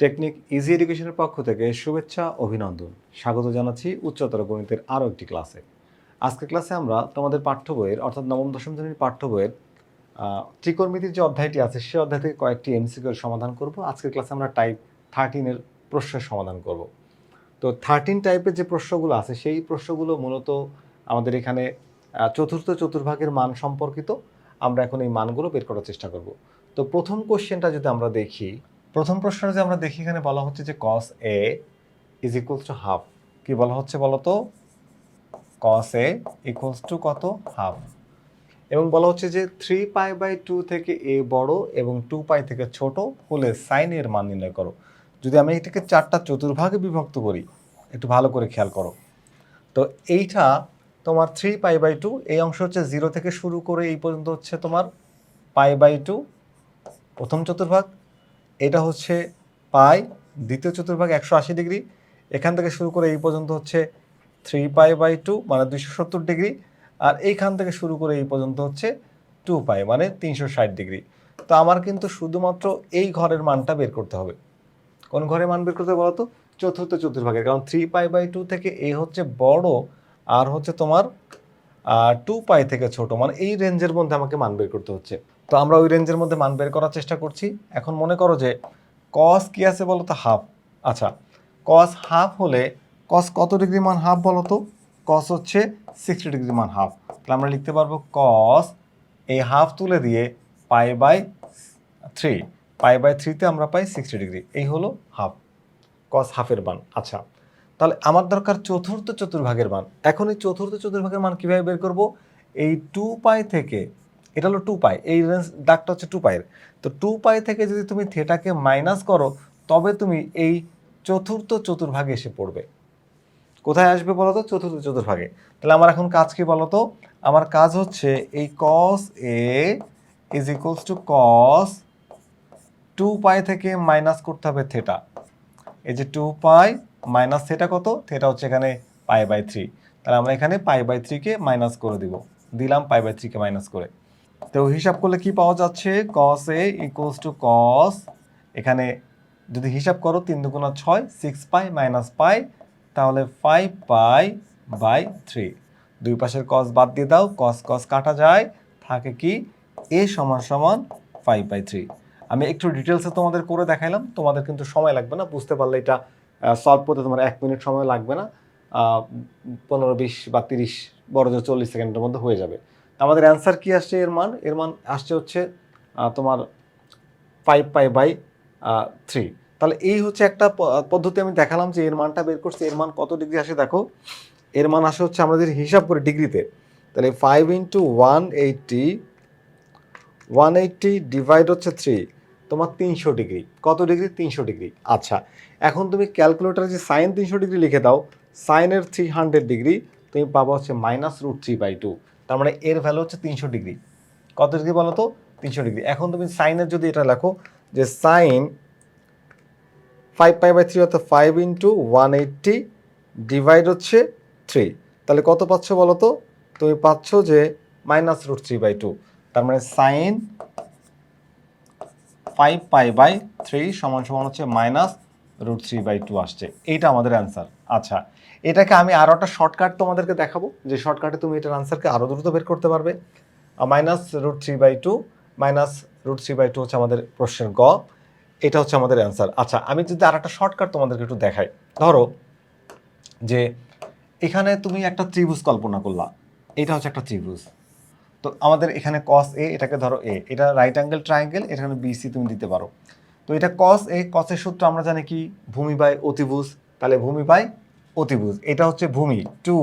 Technique easy এডুকেশনের পক্ষ থেকে শুভেচ্ছা, অভিনন্দন। স্বাগত জানাচ্ছি উচ্চতর গণিতের আরও একটি ক্লাসে। আজকের ক্লাসে আমরা তোমাদের পাঠ্য বইয়ের, অর্থাৎ নবম, দশম শ্রেণির পাঠ্য বইয়ের ত্রিকোণমিতির যে অধ্যায়টি আছে, সে অধ্যায় থেকে কয়েকটি এমসিকিউর সমাধান করব। আজকের ক্লাসে আমরা টাইপ থার্টিনের প্রশ্নের সমাধান করব। তো থার্টিন টাইপের যে প্রশ্নগুলো আছে, সেই প্রশ্নগুলো মূলত আমাদের এখানে চতুর্থ চতুর্ভাগের মান সম্পর্কিত। আমরা এখন এই মানগুলো বের করার চেষ্টা করব। তো প্রথম কোশ্চেনটা যদি আমরা দেখি প্রথম প্রশ্নটা যে আমরা দেখি এখানে বলা হচ্ছে যে cos A is equals to half কি বলা হচ্ছে বলতো? কস এ ইকুয়ালস টু কত? হাফ এবং বলা হচ্ছে যে থ্রি পাই বাই টু থেকে এ বড় এবং টু পাই থেকে ছোট হলে সাইনের মান নির্ণয় করো। যদি আমি এটাকে চারটা চতুর্ভাগে বিভক্ত করি, একটু ভালো করে খেয়াল করো। তো এইটা তোমার থ্রি পাই বাই টু এই অংশ হচ্ছে জিরো থেকে শুরু করে এই পর্যন্ত হচ্ছে তোমার পাই বাই টু প্রথম চতুর্ভাগ এটা হচ্ছে পাই, দ্বিতীয় চতুর্ভাগ একশো আশি ডিগ্রি। এখান থেকে শুরু করে এই পর্যন্ত হচ্ছে থ্রি পাই বাই টু মানে দুইশো সত্তর ডিগ্রি। আর এইখান থেকে শুরু করে এই পর্যন্ত হচ্ছে টু পাই মানে তিনশো ষাট ডিগ্রি। তো আমার কিন্তু শুধুমাত্র এই ঘরের মানটা বের করতে হবে। কোন ঘরের মান বের করতে হবে বলো তো চতুর্থ চতুর্ভাগের, কারণ থ্রি পাই বাই টু থেকে এ হচ্ছে বড়, আর হচ্ছে তোমার টু পাই থেকে ছোট মানে এই রেঞ্জের মধ্যে আমাকে মান বের করতে হচ্ছে। তো আমরা ওই রেঞ্জের মধ্যে মান বের করার চেষ্টা করছি। এখন মনে করো যে কস কি আছে বলো তো? হাফ আচ্ছা কস হাফ হলে কস কত ডিগ্রি মান হাফ বলো তো? কস হচ্ছে সিক্সটি ডিগ্রি মান হাফ তাহলে আমরা লিখতে পারব কস এই হাফ তুলে দিয়ে pi by three pi by থ্রিতে আমরা পাই সিক্সটি ডিগ্রি। এই হলো হাফ কস হাফের মান। আচ্ছা তাহলে আমার দরকার চতুর্থ চতুর্ভাগের মান। এখন এই চতুর্থ চতুর্ভাগের মান কীভাবে বের করব? এই টু পাই থেকে এটা হলো টু পাই এই রেঞ্জ দাগটা হচ্ছে টু পাইয়ের তো টু পাই থেকে যদি তুমি থেটাকে মাইনাস করো, তবে তুমি এই চতুর্থ চতুর্ভাগে এসে পড়বে। কোথায় আসবে বলো তো চতুর্থ চতুর্ভাগে। তাহলে আমার এখন কাজ কি বলো তো আমার কাজ হচ্ছে এই cos A is equals to cos two pi থেকে মাইনাস করতে হবে থেটা এই যে টু পাই মাইনাস থেটা কত? থেটা হচ্ছে এখানে পাই বাই থ্রি তাহলে আমরা এখানে পাই বাই থ্রিকে মাইনাস করে দিব। দিলাম পাই বাই থ্রিকে মাইনাস করে। তো হিসাব করলে কি পাওয়া যাচ্ছে? কস এ ইকুয়ালস টু কস এখানে যদি হিসাব করো তিন দুগুণা ছয় সিক্স পাই মাইনাস পাই তাহলে ফাইভ পাই বাই থ্রি দুই পাশের কস বাদ দিয়ে দাও কস কস কাটা যায়, থাকে কি এ সমান সমান ফাইভ বাই থ্রি আমি একটু ডিটেলসে তোমাদের করে দেখাইলাম, তোমাদের কিন্তু সময় লাগবে না, বুঝতে পারলে এটা সলভ করতে তোমার এক মিনিট সময় লাগবে না পনেরো, বিশ বা তিরিশ, বড় চল্লিশ সেকেন্ডের মধ্যে হয়ে যাবে। আমাদের অ্যান্সার কি আসছে এর মান এর মান আসছে হচ্ছে তোমার ফাইভ পাই বাই থ্রি তাহলে এই হচ্ছে একটা পদ্ধতি আমি দেখালাম যে এর মানটা বের করছে, এর মান কত ডিগ্রি আসে দেখো। এর মান আসে হচ্ছে আমরা যদি হিসাব করি ডিগ্রিতে তাহলে five into one eighty one eighty divide হচ্ছে থ্রি তোমার তিনশো ডিগ্রি কত ডিগ্রি তিনশো ডিগ্রি আচ্ছা এখন তুমি ক্যালকুলেটারে যে সাইন তিনশো ডিগ্রি লিখে দাও সাইনের থ্রি হান্ড্রেড ডিগ্রি তুমি পাবা হচ্ছে minus root three by two তার মানে এর ভ্যালু হচ্ছে তিনশো ডিগ্রি কত ডিগ্রি বলো তো তিনশো ডিগ্রি এখন তুমি সাইনের যদি এটা লেখো যে sine five pi by three অর্থাৎ five into one eighty divide হচ্ছে থ্রি তাহলে কত পাচ্ছ বলো তো তুমি পাচ্ছ যে minus root three by two তার মানে sine five pi by three সমান সমান হচ্ছে minus root three by two আসছে। এইটা আমাদের অ্যান্সার আচ্ছা এটাকে আমি আরও একটা শর্টকাট তোমাদেরকে দেখাবো। যে শর্টকাটে তুমি এটার আনসারকে আরও দ্রুত বের করতে পারবে। Minus root three by two minus root three by two হচ্ছে আমাদের প্রশ্নের গ। এটা হচ্ছে আমাদের অ্যান্সার আচ্ছা আমি যদি আর একটা শর্টকাট তোমাদেরকে একটু দেখাই। ধরো যে এখানে তুমি একটা ত্রিভুজ কল্পনা করলা। এটা হচ্ছে একটা ত্রিভুজ। তো আমাদের এখানে কস এ এটাকে ধরো এ এটা রাইট অ্যাঙ্গেল ট্রায়াঙ্গেল এখানে বিসি তুমি দিতে পারো। তো এটা কস এ কসের সূত্র আমরা জানি কি? ভূমি বাই অতিভুজ। তাহলে ভূমি বাই অতিভুজ। এটা হচ্ছে ভূমি টু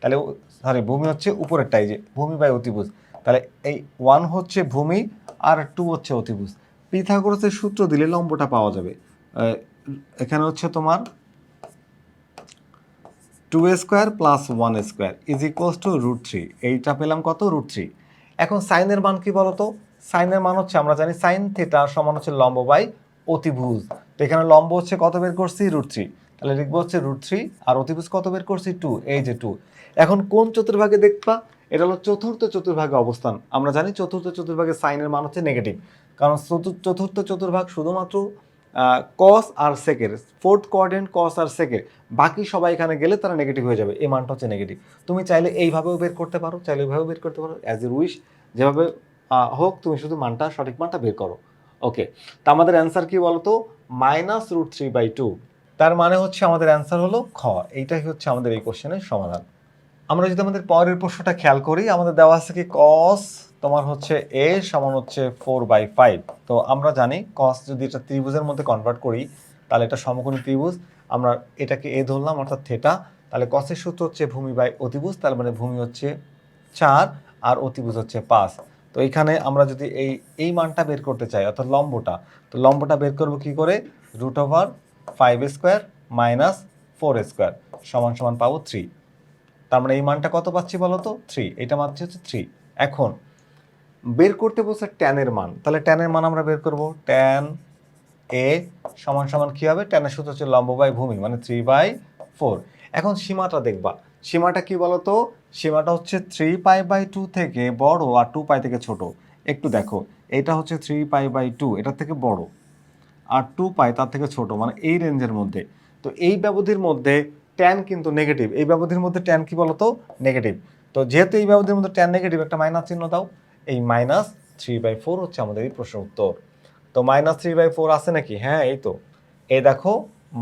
তাহলে সরি ভূমি হচ্ছে উপরেরটাই যে ভূমি বাই অতিভুজ। তাহলে এই ওয়ান হচ্ছে ভূমি আর টু হচ্ছে অতিভুজ। পিথাগোরাসের সূত্র দিলে লম্বটা পাওয়া যাবে। এখানে হচ্ছে তোমার two square plus one square is equals to root three এইটা পেলাম কত? রুট থ্রি এখন সাইনের মান কি বলতো? সাইনের মান হচ্ছে, আমরা জানি সাইন থেটা সমান হচ্ছে লম্ব বাই অতিভুজ। তো এখানে লম্ব হচ্ছে কত বের করছি? রুট থ্রি তাহলে লিখব হচ্ছে রুট থ্রি আর অতিভুজ কত বের করছি? টু এই যে টু এখন কোন চতুর্ভাগে দেখবা? এটা হলো চতুর্থ চতুর্ভাগে অবস্থান। আমরা জানি চতুর্থ চতুর্ভাগে সাইনের মান হচ্ছে নেগেটিভ কারণ চতু- চতুর্থ চতুর্ভাগ শুধুমাত্র কস আর সেকের ফোর্থ কোয়ার্ডেন্ট কস আর সেকের বাকি সবাই এখানে গেলে তারা নেগেটিভ হয়ে যাবে। এই মানটা হচ্ছে নেগেটিভ তুমি চাইলে এইভাবেও বের করতে পারো, চাইলে এইভাবেও বের করতে পারো অ্যাজ এ উইশ যেভাবে হোক, তুমি শুধু মানটা, সঠিক মানটা বের করো। ওকে তা আমাদের অ্যান্সার কি বলতো? Minus root three by two তার মানে হচ্ছে আমাদের অ্যান্সার হলো খ। এইটাই হচ্ছে আমাদের এই কোশ্চেনের সমাধান। আমরা যদি আমাদের পরের প্রশ্নটা খেয়াল করি, আমাদের দেওয়া আছে কি কস তোমার হচ্ছে এ সমান হচ্ছে ফোর বাই ফাইভ তো আমরা জানি কস যদি এটা ত্রিভুজের মধ্যে কনভার্ট করি, তাহলে এটা সমকোণী ত্রিভুজ। আমরা এটাকে এ ধরলাম, অর্থাৎ থেটা তাহলে কসের সূত্র হচ্ছে ভূমি বাই অতিভুজ, তার মানে ভূমি হচ্ছে চার, আর অতিভুজ হচ্ছে পাঁচ। তো এখানে আমরা যদি এই এই মানটা বের করতে চাই, অর্থাৎ লম্বটা, তো লম্বটা বের করব কি করে? Root over five square minus four square সমান সমান পাবো থ্রি তার মানে এই মানটা কত পাচ্ছি বলো তো? থ্রি এটা মানছি হচ্ছে থ্রি এখন বের করতে বলছে ট্যানের মান। তাহলে ট্যানের মান আমরা বের করব। ট্যান এ সমান সমান কী হবে? ট্যানের সূত্র হচ্ছে লম্ব বাই ভূমি মানে থ্রি বাই ফোর এখন সীমাটা দেখবা। সীমাটা কি বলতো সীমাটা হচ্ছে থ্রি পাই বাই টু থেকে বড় আর টু পাই থেকে ছোট। একটু দেখো। এটা হচ্ছে থ্রি পাই বাই টু এটার থেকে বড়। আর টু পাই তার থেকে ছোট মানে এই রেঞ্জের মধ্যে। তো এই ব্যবধির মধ্যে ট্যান কিন্তু নেগেটিভ এই ব্যবধির মধ্যে ট্যান কি বলতো? নেগেটিভ তো যেহেতু এই ব্যবধির মধ্যে ট্যান নেগেটিভ একটা মাইনাস চিহ্ন দাও। এই মাইনাস থ্রি বাই ফোর হচ্ছে আমাদের এই প্রশ্নের উত্তর। তো মাইনাস থ্রি বাই ফোর আছে নাকি? হ্যাঁ এই তো। এই দেখো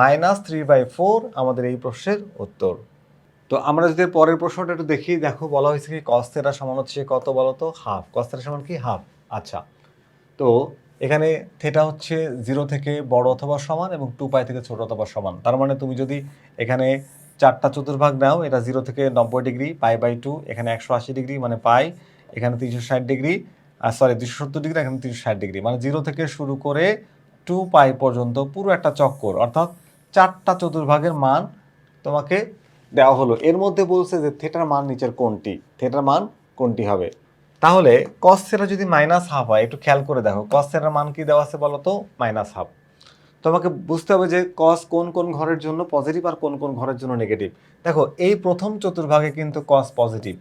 মাইনাস থ্রি বাই ফোর আমাদের এই প্রশ্নের উত্তর। তো আমরা যদি পরের প্রশ্নটা একটু দেখি, দেখো, বলা হয়েছে কি কস থেটা সমান হচ্ছে কত বলো তো হাফ কস থেটা সমান কি? হাফ আচ্ছা। তো এখানে থেটা হচ্ছে জিরো থেকে বড় অথবা সমান এবং টু পাই থেকে ছোট অথবা সমান। তার মানে তুমি যদি এখানে চারটা চতুর্ভাগ নাও, এটা জিরো থেকে নব্বই ডিগ্রি পাই বাই টু এখানে একশো আশি ডিগ্রি মানে পাই এখানে তিনশো ষাট ডিগ্রি আর সরি দুশো সত্তর ডিগ্রি, এখানে তিনশো ষাট ডিগ্রি। মানে জিরো থেকে শুরু করে টু পাই পর্যন্ত পুরো একটা চক্কর, অর্থাৎ চারটা চতুর্ভাগের মান তোমাকে দেওয়া হলো। এর মধ্যে বলছে যে থেটার মান নিচের কোনটি? থেটার মান কোনটি হবে? তাহলে কস থেটা যদি মাইনাস হাফ হয়, একটু খেয়াল করে দেখো কস থেটার মান কি দেওয়া আছে বলো তো মাইনাস হাফ তোমাকে বুঝতে হবে যে কস কোন কোন ঘরের জন্য পজিটিভ আর কোন কোন ঘরের জন্য নেগেটিভ দেখো, এই প্রথম চতুর্ভাগে কিন্তু কস পজিটিভ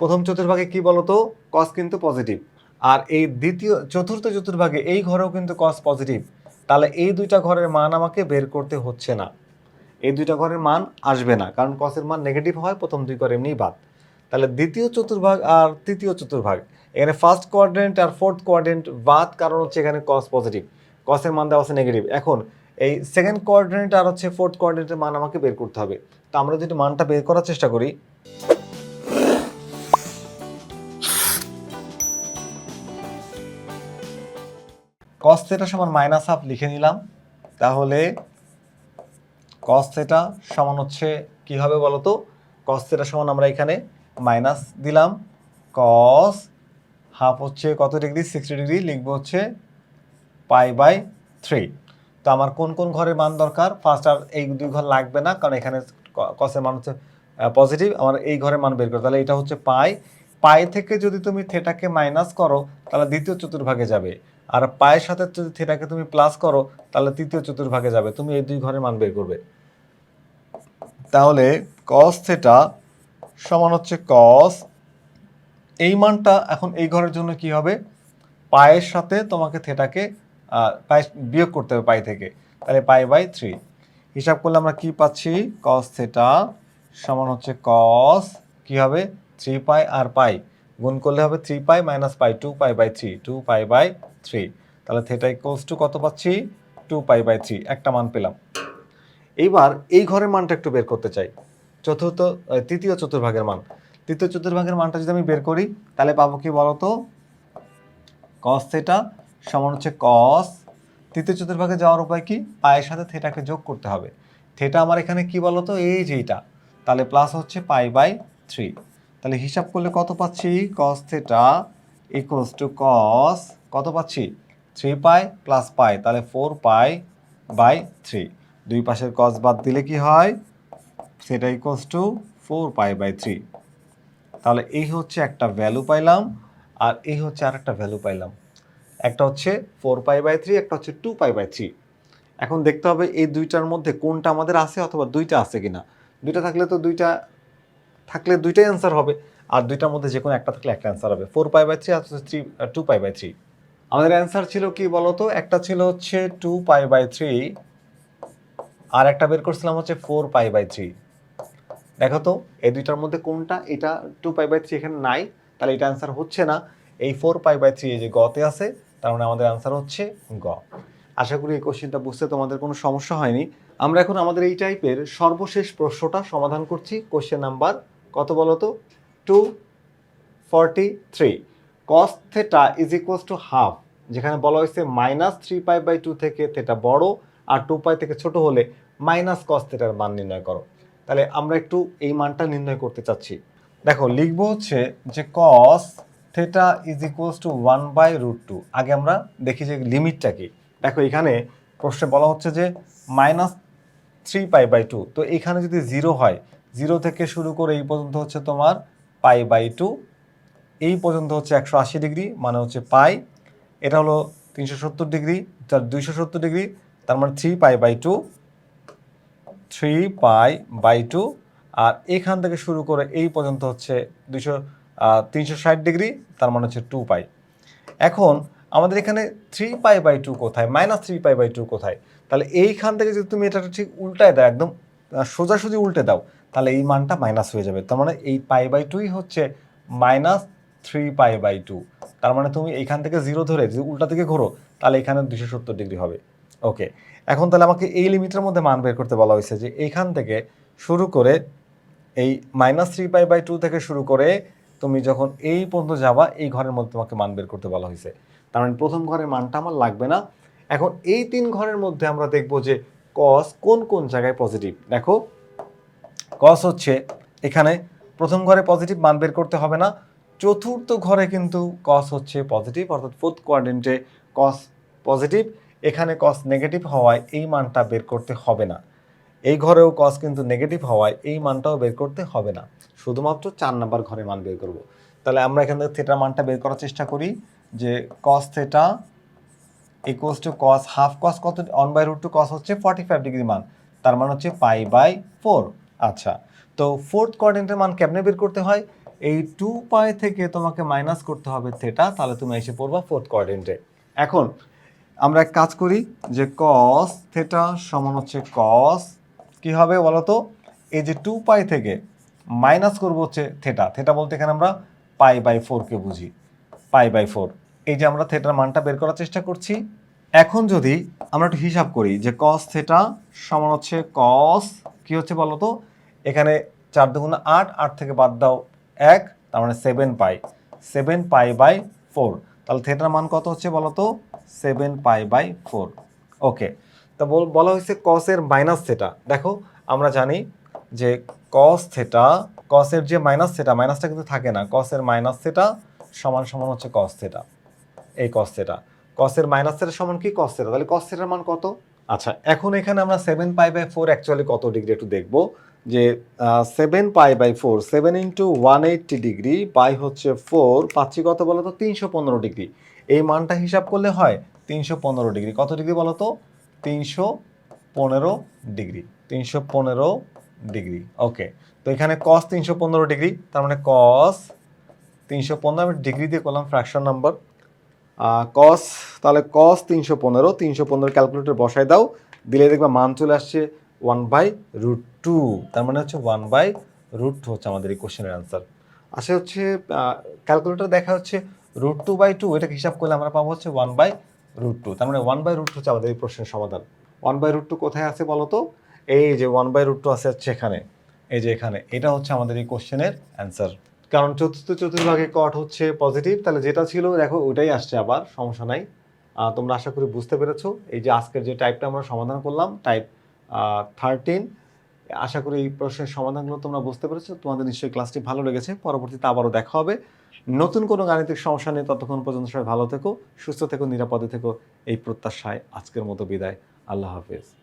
প্রথম চতুর্ভাগে কি বলতো? কস কিন্তু পজিটিভ আর এই দ্বিতীয়, চতুর্থ চতুর্ভাগে এই ঘরেও কিন্তু কস পজিটিভ তাহলে এই দুইটা ঘরের মান আমাকে বের করতে হচ্ছে না। এই দুইটা ঘরের মান আসবে না, কারণ কসের মান নেগেটিভ হয়, প্রথম দুই ঘর এমনিই বাদ। তাহলে দ্বিতীয় চতুর্ভাগ আর তৃতীয় চতুর্ভাগ। এখানে ফার্স্ট কোয়াড্রেন্ট আর ফোর্থ কোয়াড্রেন্ট বাদ কারণ হচ্ছে এখানে কস পজিটিভ কসের মান দেওয়া আছে নেগেটিভ এখন এই সেকেন্ড কোয়াড্রেন্ট আর হচ্ছে ফোর্থ কোয়াড্রেন্টের মান আমাকে বের করতে হবে। তো আমরা যদি মানটা বের করার চেষ্টা করি। কস থেটা সমান মাইনাস হাফ লিখে নিলাম। তাহলে কস থেটা সমান হচ্ছে কি হবে বলো তো কস থেটা সমান আমরা এখানে মাইনাস দিলাম কস হাফ হচ্ছে কত ডিগ্রি সিক্সটি ডিগ্রি লিখব হচ্ছে পাই বাই থ্রি তো আমার কোন কোন ঘরের মান দরকার? ফার্স্ট আর এই দুই ঘর লাগবে না, কারণ এখানে কসের মান হচ্ছে পজিটিভ আমার এই ঘরের মান বের করো, তাহলে এটা হচ্ছে পাই পাই থেকে যদি তুমি থেটাকে মাইনাস করো, তাহলে দ্বিতীয় চতুর্ভাগে যাবে। আর পায়ের সাথে যদি থেটাকে তুমি প্লাস করো, তাহলে তৃতীয় চতুর্ভাগে যাবে। তুমি এই দুই ঘরের মান বের করবে। তাহলে কস থেটা সমান হচ্ছে কস এই মানটা এখন এই ঘরের জন্য কি হবে? পায়ের সাথে তোমাকে থেটাকে পায়ে বিয়োগ করতে হবে পাই থেকে। তাহলে পাই বাই থ্রি হিসাব করলে আমরা কি পাচ্ছি? কস থেটা সমান হচ্ছে কস কি হবে? থ্রি পাই আর পাই। গুণ করলে হবে three pi minus pi two pi by three two pi by three তাহলে থেটা ইকোয়ালস টু কত পাচ্ছি? টু পাই বাই থ্রি একটা মান পেলাম। এইবার এই ঘরের মানটা একটু বের করতে চাই। চতুর্থ তৃতীয় চতুর্ভাগের মান। তৃতীয় চতুর্ভাগের মানটা যদি আমি বের করি, তাহলে পাবো কি বলতো? কস থেটা সমান হচ্ছে কস তৃতীয় চতুর্ভাগে যাওয়ার উপায় কি? পায়ের সাথে থেটাকে যোগ করতে হবে। থেটা আমার এখানে কি বলতো? এই যে এইটা। তাহলে প্লাস হচ্ছে পাই বাই থ্রি তাহলে হিসাব করলে কত পাচ্ছি? Cos theta equals to cos কত পাচ্ছি? থ্রি পাই প্লাস পাই তাহলে ফোর পাই বাই থ্রি দুই পাশের কস বাদ দিলে কি হয়? সেটা equals to four pi by three তাহলে এই হচ্ছে একটা ভ্যালু পাইলাম, আর এই হচ্ছে আর একটা ভ্যালু পাইলাম। একটা হচ্ছে ফোর পাই বাই থ্রি একটা হচ্ছে টু পাই বাই থ্রি এখন দেখতে হবে এই দুইটার মধ্যে কোনটা আমাদের আছে অথবা দুইটা আছে কিনা। দুইটা থাকলে তো দুইটা, থাকলে দুইটাই অ্যান্সার হবে, আর দুইটার মধ্যে যে কোনো একটা থাকলে একটা অ্যান্সার হবে। Four pi by three R three two pi by three আমাদের অ্যান্সার ছিল কি বলতো? একটা ছিল হচ্ছে টু পাই বাই থ্রি আর একটা বের করছিলাম হচ্ছে ফোর পাই বাই থ্রি দেখো তো, এই দুইটার মধ্যে কোনটা? এটা টু পাই বাই থ্রি এখানে নাই, তাহলে এটা অ্যান্সার হচ্ছে না। এই ফোর পাই বাই থ্রি যে গতে আছে, তার মানে আমাদের অ্যান্সার হচ্ছে গ। আশা করি এই কোশ্চেনটা বুঝতে তোমাদের কোনো সমস্যা হয়নি। আমরা এখন আমাদের এই টাইপের সর্বশেষ প্রশ্নটা সমাধান করছি। কোশ্চেন নাম্বার কত বলো তো? Two forty three cos theta is equals to half যেখানে বলা হয়েছে minus three pi by two থেকে থেটা বড়, আর টু পাই থেকে ছোট হলে মাইনাস কস থেটার মান নির্ণয় করো। তাহলে আমরা একটু এই মানটা নির্ণয় করতে চাচ্ছি। দেখো, লিখব হচ্ছে যে cos theta is equals to one by root two আগে আমরা দেখি যে লিমিটটা কি। দেখো, এখানে প্রশ্নে বলা হচ্ছে যে minus three pi by two তো এখানে যদি জিরো হয় জিরো থেকে শুরু করে এই পর্যন্ত হচ্ছে তোমার পাই বাই টু এই পর্যন্ত হচ্ছে একশো আশি ডিগ্রি মানে হচ্ছে পাই এটা হলো তিনশো সত্তর ডিগ্রি তার দুইশো সত্তর ডিগ্রি, তার মানে three pi by two three pi by two আর এখান থেকে শুরু করে এই পর্যন্ত হচ্ছে দুইশো তিনশো ষাট ডিগ্রি, তার মানে হচ্ছে টু পাই এখন আমাদের এখানে থ্রি পাই বাই টু কোথায়? Minus three pi by two কোথায়? তাহলে এইখান থেকে যদি তুমি এটা ঠিক উল্টায় দাও, একদম সোজাসুজি উল্টে দাও, তাহলে এই মানটা মাইনাস হয়ে যাবে। তার মানে এই পাই বাই টুই হচ্ছে minus three pi by two তার মানে তুমি এইখান থেকে জিরো ধরে যদি উল্টা দিকে ঘোরো, তাহলে এখানে দুশো সত্তর ডিগ্রি হবে। ওকে এখন তাহলে আমাকে এই লিমিটের মধ্যে মান বের করতে বলা হয়েছে যে এইখান থেকে শুরু করে এই minus three pi by two থেকে শুরু করে তুমি যখন এই পর্যন্ত যাবা, এই ঘরের মধ্যে তোমাকে মান বের করতে বলা হয়েছে। তার মানে প্রথম ঘরের মানটা আমার লাগবে না। এখন এই তিন ঘরের মধ্যে আমরা দেখব যে কস কোন কোন জায়গায় পজিটিভ দেখো কস হচ্ছে এখানে প্রথম ঘরে পজিটিভ মান বের করতে হবে না। চতুর্থ ঘরে কিন্তু কস হচ্ছে পজিটিভ অর্থাৎ ফোর্থ কোয়ার্ডেন্টে কস পজিটিভ এখানে কস নেগেটিভ হওয়ায় এই মানটা বের করতে হবে না। এই ঘরেও কস কিন্তু নেগেটিভ হওয়ায় এই মানটাও বের করতে হবে না। শুধুমাত্র চার নাম্বার ঘরে মান বের করব। তাহলে আমরা এখান থেকে থেটার মানটা বের করার চেষ্টা করি যে cos theta equals to cos half cos কত one by root two cos হচ্ছে ফর্টি ফাইভ ডিগ্রি মান। তার মানে হচ্ছে পাই বাই ফোর আচ্ছা তো ফোর্থ কোয়ার্ডেন্টের মান কেমনে বের করতে হয়? এই টু পাই থেকে তোমাকে মাইনাস করতে হবে থেটা তাহলে তুমি এসে পড়বা ফোর্থ কোয়ার্ডেন্টে এখন আমরা এক কাজ করি যে কস থেটা সমান হচ্ছে কস কি হবে বলো তো এই যে টু পাই থেকে মাইনাস করব হচ্ছে থেটা থেটা বলতে এখানে আমরা পাই বাই ফোরকে বুঝি। পাই বাই ফোর এই যে আমরা থেটার মানটা বের করার চেষ্টা করছি। এখন যদি আমরা একটু হিসাব করি যে কস থেটা সমান হচ্ছে কস কি হচ্ছে বলো তো এখানে চার দুগুণ আট আট থেকে বাদ দাও এক, তার মানে seven pi seven pi by four তাহলে থেটার মান কত হচ্ছে বলো তো seven pi by four. Okay, তা বল- হয়েছে কসের মাইনাস থেটা দেখো, আমরা জানি যে কস থেটা কসের যে মাইনাস থেটা মাইনাসটা কিন্তু থাকে না। কসের মাইনাস থেটা সমান সমান হচ্ছে কস থেটা এই কস থেটা কসের মাইনাস থেটা সমান কি কস থেটা তাহলে কস থেটার মান কত? আচ্ছা এখন এখানে আমরা seven pi by four actually কত ডিগ্রি একটু দেখব। যে seven pi by four seven into one eighty degree by হচ্ছে ফোর পাচ্ছি কত বলো তো তিনশো পনেরো ডিগ্রি। এই মানটা হিসাব করলে হয় তিনশো পনেরো ডিগ্রি। কত ডিগ্রি বলো তো? তিনশো পনেরো ডিগ্রি। তিনশো পনেরো ডিগ্রি। ওকে। তো এখানে কস তিনশো পনেরো ডিগ্রি, তার মানে কস তিনশো পনেরো, আমি ডিগ্রি দিয়ে করলাম ফ্র্যাকশন নাম্বার কস তাহলে কস তিনশো পনেরো তিনশো পনেরো ক্যালকুলেটর বসায় দাও। দিলে দেখবে মান চলে আসছে ওয়ান বাই রুট টু তার মানে হচ্ছে ওয়ান বাই রুট টু হচ্ছে আমাদের এই কোশ্চেনের অ্যান্সার আসে হচ্ছে ক্যালকুলেটর দেখা হচ্ছে রুট টু বাই টু এটাকে হিসাব করলে আমরা পাবো হচ্ছে ওয়ান বাই রুট টু তার মানে ওয়ান বাই রুট হচ্ছে আমাদের এই প্রশ্নের সমাধান। ওয়ান বাই রুট টু কোথায় আছে বলো তো এই যে ওয়ান বাই রুট টু আছে হচ্ছে এখানে। এই যে এখানে। এটা হচ্ছে আমাদের এই কোশ্চেনের অ্যান্সার কারণ চতুর্থ চতুর্ভাগে কট হচ্ছে পজিটিভ তাহলে যেটা ছিল, দেখো ওটাই আসছে আবার, সমস্যা নাই। তোমরা আশা করি বুঝতে পেরেছ। এই যে আজকের যে টাইপটা আমরা সমাধান করলাম টাইপ থার্টিন আশা করি এই প্রশ্নের সমাধানগুলো তোমরা বুঝতে পেরেছ। তোমাদের নিশ্চয়ই ক্লাসটি ভালো লেগেছে। পরবর্তীতে আবারও দেখা হবে। নতুন কোনো গাণিতিক সমস্যা নেই ততক্ষণ পর্যন্ত সবাই ভালো থেকো, সুস্থ থেকো, নিরাপদে থেকো। এই প্রত্যাশায় আজকের মতো বিদায়। আল্লাহ হাফেজ।